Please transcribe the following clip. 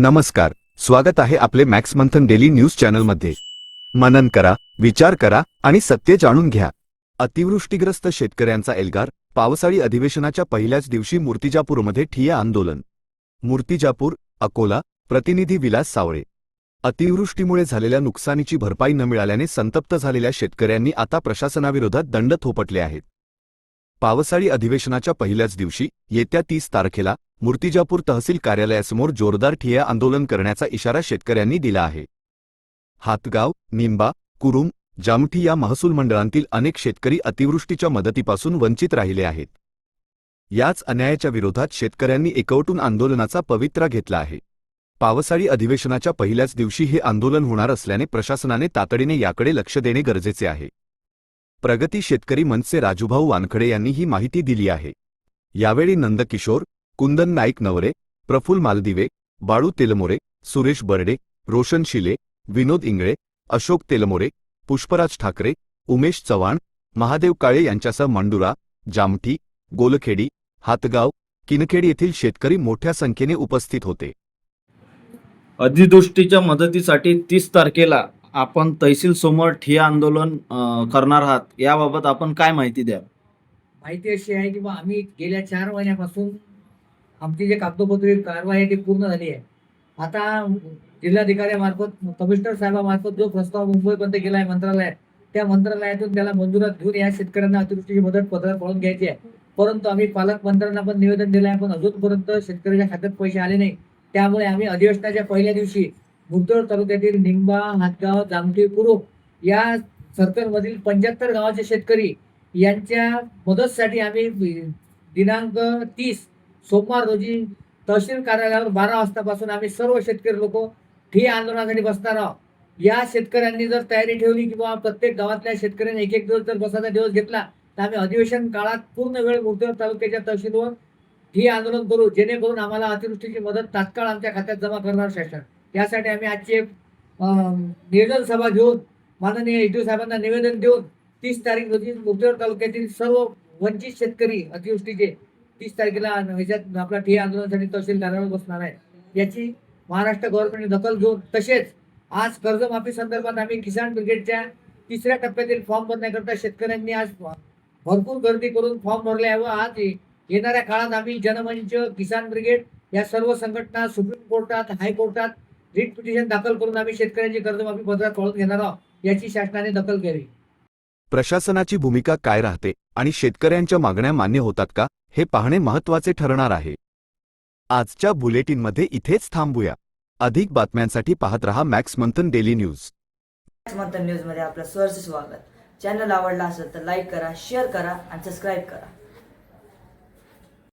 नमस्कार स्वागत आहे आपले मॅक्स मंथन डेली न्यूज चॅनलमध्ये. मनन करा विचार करा आणि सत्य जाणून घ्या. अतिवृष्टीग्रस्त शेतकऱ्यांचा एल्गार पावसाळी अधिवेशनाच्या पहिल्याच दिवशी मूर्तिजापूरमध्ये ठिय्या आंदोलन. मूर्तिजापूर अकोला प्रतिनिधी विलास सावळे. अतिवृष्टीमुळे झालेल्या नुकसानीची भरपाई न मिळाल्याने संतप्त झालेल्या शेतकऱ्यांनी आता प्रशासनाविरोधात दंड थोपटले आहेत. पावसाळी अधिवेशनाच्या पहिल्याच दिवशी येत्या तीस तारखेला मूर्तिजापूर तहसील कार्यालयासमोर जोरदार ठिय्या आंदोलन करण्याचा इशारा शेतकऱ्यांनी दिला आहे. हातगाव निंबा कुरुम जामठी या महसूल मंडळांतील अनेक शेतकरी अतिवृष्टीच्या मदतीपासून वंचित राहिले आहेत. याच अन्यायाच्या विरोधात शेतकऱ्यांनी एकवटून आंदोलनाचा पवित्रा घेतला आहे. पावसाळी अधिवेशनाच्या पहिल्याच दिवशी हे आंदोलन होणार असल्याने प्रशासनाने तातडीने याकडे लक्ष देणे गरजेचे आहे. प्रगती शेतकरी मनसे राजूभाऊ वानखडे यांनी ही माहिती दिली आहे. यावेळी नंदकिशोर कुंदन नाईक नवरे प्रफुल मालदिवे बाळू तेलमोरे सुरेश बर्डे रोशन शिले विनोद इंगळे अशोक तेलमोरे पुष्पराज ठाकरे उमेश चव्हाण महादेव काळे यांच्यासह मंडुरा जामठी गोलखेडी हातगाव किनखेड येथील शेतकरी मोठ्या संख्येने उपस्थित होते. अतिवृष्टीच्या मदतीसाठी तीस तारखेला आपण तहसील समोर ठिय्या आंदोलन करणार आहात याबाबत आपण काय माहिती द्या माहिती अशी आहे की बा आम्ही गेल्या चार महिन्यापासून आमची जे कागदोपत्री कारवाई आहे ती पूर्ण झाली आहे. आता जिल्हाधिकाऱ्यामार्फत कमिशनर साहेबामार्फत जो प्रस्ताव मुंबईपर्यंत गेला आहे मंत्रालयात त्या मंत्रालयातून त्याला मंजुरात घेऊन या शेतकऱ्यांना अतिवृष्टीची मदत पत्रात पळून घ्यायची आहे. परंतु आम्ही पालकमंत्र्यांना पण निवेदन दिलं आहे पण अजूनपर्यंत शेतकऱ्याच्या खात्यात पैसे आले नाही. त्यामुळे आम्ही अधिवेशनाच्या पहिल्या दिवशी मुरतोड तालुक्यातील निंबा हातगाव जामठी कुरुप या सर्कलमधील पंच्याहत्तर गावाचे शेतकरी यांच्या मदतसाठी आम्ही दिनांक तीस सोमवार रोजी तहसील कार्यालयावर बारा वाजतापासून आम्ही सर्व शेतकरी लोक ठी आंदोलनासाठी बसणार आहोत. या शेतकऱ्यांनी जर तयारी ठेवली किंवा प्रत्येक गावातल्या शेतकऱ्यांनी एक एक दिवस जर बसायचा दिवस घेतला तर आम्ही अधिवेशन काळात पूर्ण वेळ मुर्तेवर तालुक्याच्या तहसीलवर ठी आंदोलन करू जेणेकरून आम्हाला अतिवृष्टीची मदत तात्काळ आमच्या खात्यात जमा करणार शासन. यासाठी आम्ही आजची एक नियोजन सभा घेऊन माननीय इटू साहेबांना निवेदन देऊन तीस तारीख रोजी मुक्तेवर तालुक्यातील सर्व वंचित शेतकरी अतिवृष्टीचे तीस तारखेला ह्याच्यात आपला ठिय्या आंदोलनासाठी तहसीलदारावर बसणार आहे. याची महाराष्ट्र गव्हर्नमेंटने दखल घेऊन तसेच आज कर्जमाफी संदर्भात आम्ही किसान ब्रिगेडच्या तिसऱ्या टप्प्यातील फॉर्म भरण्याकरता शेतकऱ्यांनी आज भरपूर गर्दी करून फॉर्म भरले आहे व आज येणाऱ्या काळात आम्ही जनमंच किसान ब्रिगेड या सर्व संघटना सुप्रीम कोर्टात हायकोर्टात रिट पिटिशन दाखल करून आम्ही शेतकऱ्यांची कर्जमाफी पत्रात पळून घेणार आहोत याची शासनाने दखल घ्यावी. प्रशासनाची भूमिका काय राहते आणि शेतकऱ्यांच्या मागण्या मान्य होतात का हे पाहणे महत्त्वाचे ठरणार आहे. आजच्या बुलेटिनमध्ये इथेच थांबूया. अधिक बातम्यांसाठी पाहत रहा Max Manthan daily news. Manthan न्यूजमध्ये आपलं सहर्ष स्वागत. चॅनल आवडला असेल तर लाईक करा शेअर करा आणि सबस्क्राईब करा.